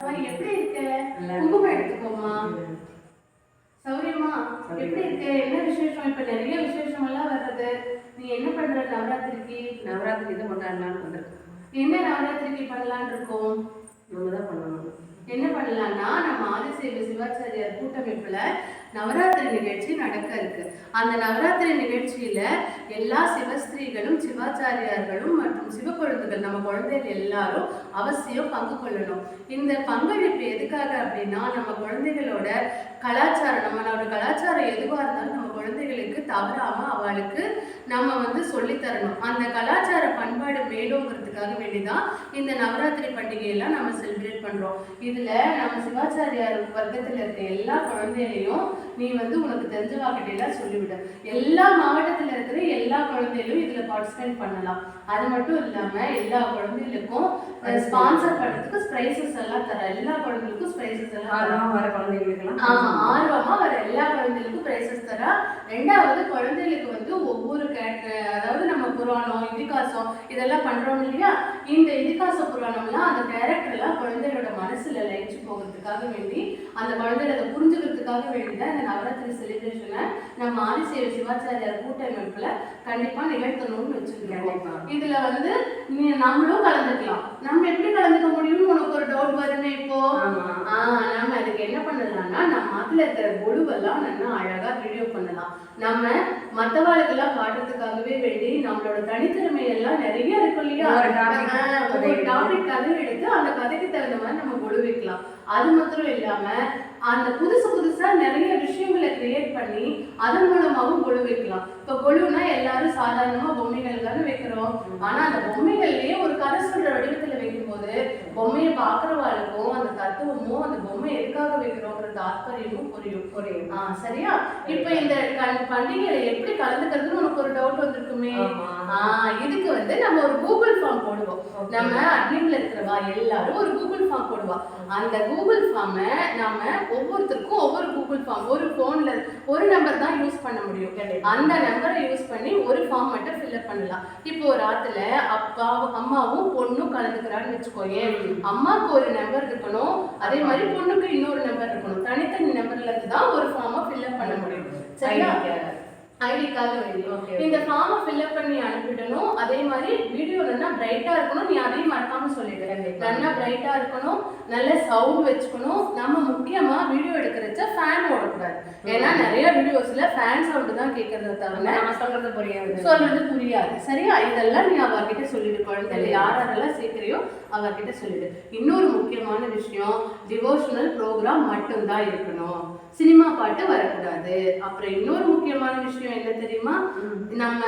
எப்படி இருக்க? குங்குமம் எடுத்துக்கோமா. சௌரியமா எப்படி இருக்க? என்ன விசேஷம்? இப்ப நிறைய விசேஷம் எல்லாம் வர்றது. நீ என்ன பண்ற நவராத்திரிக்கு? நவராத்திரி தான் கொண்டாடலாம்னு வந்திருக்கோம் என்ன நவராத்திரிக்கு பண்ணலாம்னு இருக்கோம்? நம்ம தான் பண்ணணும். என்ன பண்ணலாம்னா நம்ம ஆதிசேவ சிவாச்சாரியார் கூட்டமைப்புல நவராத்திரி நிகழ்ச்சி நடக்க இருக்கு. அந்த நவராத்திரி நிகழ்ச்சியில எல்லா சிவஸ்திரீகளும் சிவாச்சாரியார்களும் மற்றும் சிவக்குழந்தைகள் நம்ம குழந்தைகள் எல்லாரும் அவசியம் பங்கு கொள்ளணும். இந்த பங்களிப்பு எதுக்காக அப்படின்னா நம்ம குழந்தைகளோட கலாச்சாரம் நம்மளோட கலாச்சாரம் எதுவாக இருந்தாலும் நம்ம குழந்தைகளுக்கு தவறாம அவளுக்கு நம்ம வந்து சொல்லித் தரணும். அந்த கலாச்சார பண்பாடு மேலோங்கிறதுக்காக வேண்டிதான் இந்த நவராத்திரி பண்டிகையெல்லாம் நம்ம செலிப்ரேட் பண்றோம். இதுல நம்ம சிவாச்சாரியார் வர்க்கத்தில் இருக்க எல்லா குழந்தைகளையும் நீ வந்து உனக்கு தெரிஞ்ச வாக்கிட்டெல்லாம் சொல்லிவிடு. எல்லா மாவட்டத்துல இருக்கிற எல்லா குழந்தைகளும் இதுல பார்ட்டிசிபேட் பண்ணலாம். அது மட்டும் இல்லாம எல்லா குழந்தைகளுக்கும் ஸ்பான்சர் பண்றதுக்கு ஸ்ப்ரைசஸ் எல்லாம் தர எல்லா குழந்தைகளுக்கும் ஸ்ப்ரைசஸ் எல்லாம் தர. ஆர்வம் வர குழந்தைங்களுக்கெல்லாம் ஆமா ஆர்வமா வர எல்லா குழந்தைகளுக்கும் பிரைசஸ் தரா. ரெண்டாவது குழந்தைகளுக்கு வந்து ஒவ்வொரு கேட் அதாவது நம்ம புராணம் இதிகாசம் இதெல்லாம் பண்றோம் இல்லையா? இந்த இதிகாச புராணம்லாம் அந்த கேரக்டர் எல்லாம் குழந்தைகளோட மனசுல லயிச்சு போகிறதுக்காக வேண்டி அந்த குழந்தைகளை அதை புரிஞ்சுக்கிறதுக்காக வேண்டி தான் இந்த நவராத்திரி செலிப்ரேஷனை நம்ம ஆதிசேவ சிவாச்சாரியார் கூட்டமைப்புல கண்டிப்பா நிகழ்த்தணும்னு வச்சிருக்கோம். இதுல வந்து நம்மளும் கலந்துக்கலாம். நம்ம எப்படி கலந்துக்க முடியும்னு உனக்கு ஒரு டவுட் வருமே இப்போ? ஆஹ் நாம அதுக்கு என்ன பண்ணலாம்னா நம்ம அதுல இருக்கிற ஒழுவெல்லாம் நல்லா அழகா வீடியோ பண்ணலாம். நம்ம மத்தவாளுக்கெல்லாம் காட்டுறதுக்காகவே வேண்டி நம்மளோட தனித்திறமை எல்லாம் நிறைய இருக்கும் இல்லையா? கதை எடுத்து. டாபிக் கதை எடுத்து அந்த கதைக்கு தகுந்த மாதிரி நம்ம கொழு வைக்கலாம். அது மாத்திரம் இல்லாம அந்த புதுசு புதுசா நிறைய விஷயங்களை கிரியேட் பண்ணி அதன் மூலமாவும் கொழு வைக்கலாம். இப்ப கொழுனா எல்லாரும் சாதாரணமா பொம்மைகள் தானே வைக்கிறோம். ஆனா அந்த பொம்மைகள்லயே ஒரு கதை சொல்ற வடிவத்துல வைக்கும்போது பொம்மையை பாக்குறவாளுக்கும் அந்த தத்துவமும் அந்த பொம்மை எதுக்காக வைக்கிறோங்கிற தாத்பரியமும் புரியும். புரியும். ஆ சரியா? இப்ப இந்த பண்டிகையில எப்படி கலந்துக்கிறதுன்னு உனக்கு ஒரு டவுட் வந்திருக்குமே? ஆமா. ஆ இதுக்கு வந்து நம்ம ஒரு கூகுள் ஃபார்ம் போடுவோம். நம்ம அட்மின்ல இருக்கிறவா எல்லாரும் ஒரு கூகுள் ஃபார்ம் போடுவா. அந்த கூகுள் ஃபார்மை நாம ஒவ்வொருத்தருக்கும் ஒவ்வொரு கூகுள் ஃபார்ம் ஒரு போன்ல ஒரு நம்பர் தான் யூஸ் பண்ண முடியும். அந்த நம்பரை யூஸ் பண்ணி ஒரு ஃபார்ம் மட்டும் ஃபில்அப் பண்ணலாம். இப்போ ஒரு ஆத்துல அப்பாவும் அம்மாவும் பொண்ணும் கலந்துக்கிறான்னு வச்சுக்கோயேன் அம்மாவுக்கு ஒரு நம்பர் இருக்கணும் அதே மாதிரி பொண்ணுக்கு இன்னொரு நம்பர் இருக்கணும். தனித்தனி நம்பர்ல இருந்து தான் ஒரு ஃபார்மை ஃபில்அப் பண்ண முடியும். சரியா? ஐடிக்காக வேண்டி Okay. இந்த ஃபார்மை ஃபில்அப் பண்ணி அனுப்பிடணும். அதே மாதிரி வீடியோ நல்லா பிரைட்டா இருக்கணும். நீ அதையும் மறக்காம சொல்லிடு. கண்டிப்பா. நல்லா பிரைட்டா இருக்கணும். நல்ல சவுண்ட் வச்சுக்கணும். நம்ம முக்கியமா வீடியோ எடுக்கிறச்ச ஃபேன் ஓடக்கூடாது. ஏன்னா நிறைய வீடியோஸ்ல ஃபேன் சவுண்ட் தான் கேட்கறத தவிர சொல்றது புரியாது. சொல்றது புரியாது. சரியா? இதெல்லாம் நீ அவகிட்ட சொல்லிடு. குழந்தைல யார் யாரெல்லாம் சேர்க்கிறியோ அவகிட்ட சொல்லிடு. இன்னொரு முக்கியமான விஷயம் டிவோஷனல் ப்ரோக்ராம் மட்டும்தான் இருக்கணும். சினிமா பாட்டு வரக்கூடாது. அப்புறம் இன்னொரு முக்கியமான விஷயம் என்ன தெரியுமா? நம்ம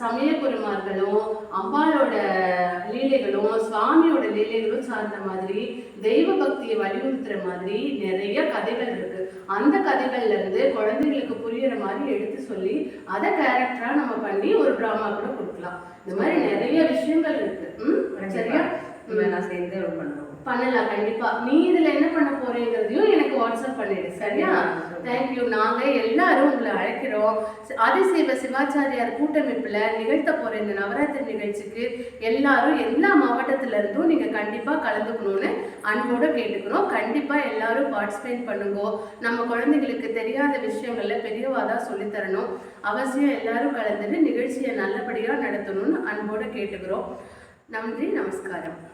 சமய குருமார்களும் அம்பாளோட லீலைகளும் சுவாமியோட லீலைகளும் சார்ந்த மாதிரி தெய்வ பக்தியை வலியுறுத்துற மாதிரி நிறைய கதைகள் இருக்கு. அந்த கதைகள்ல இருந்து குழந்தைகளுக்கு புரியுற மாதிரி எடுத்து சொல்லி அதை கேரக்டரா நம்ம பண்ணி ஒரு டிராமா கூட கொடுக்கலாம். இந்த மாதிரி நிறைய விஷயங்கள் இருக்கு. சரியா? எல்லாம் சேர்ந்து பண்ணுவோம் பண்ணலாம் கண்டிப்பா. நீ இதுல என்ன பண்ண போறேங்கிறதையும் எனக்கு வாட்ஸ்அப் பண்ணிடு சரியா? தேங்க்யூ நாங்க எல்லாரும் உங்களை அழைக்கிறோம். ஆதிசைவ சிவாச்சாரியார் கூட்டமைப்புல நிகழ்த்த போற இந்த நவராத்திரி நிகழ்ச்சிக்கு எல்லாரும் எல்லா மாவட்டத்துல இருந்தும் நீங்க கண்டிப்பா கலந்துக்கணும்னு அன்போட கேட்டுக்கிறோம். கண்டிப்பா எல்லாரும் பார்ட்டிசிபேட் பண்ணுங்க. நம்ம குழந்தைங்களுக்கு தெரியாத விஷயங்கள்ல பெரியவா தான் தரணும். அவசியம் எல்லாரும் கலந்துட்டு நிகழ்ச்சியை நல்லபடியா நடத்தணும்னு அன்போட கேட்டுக்கிறோம். நன்றி நமஸ்காரம்.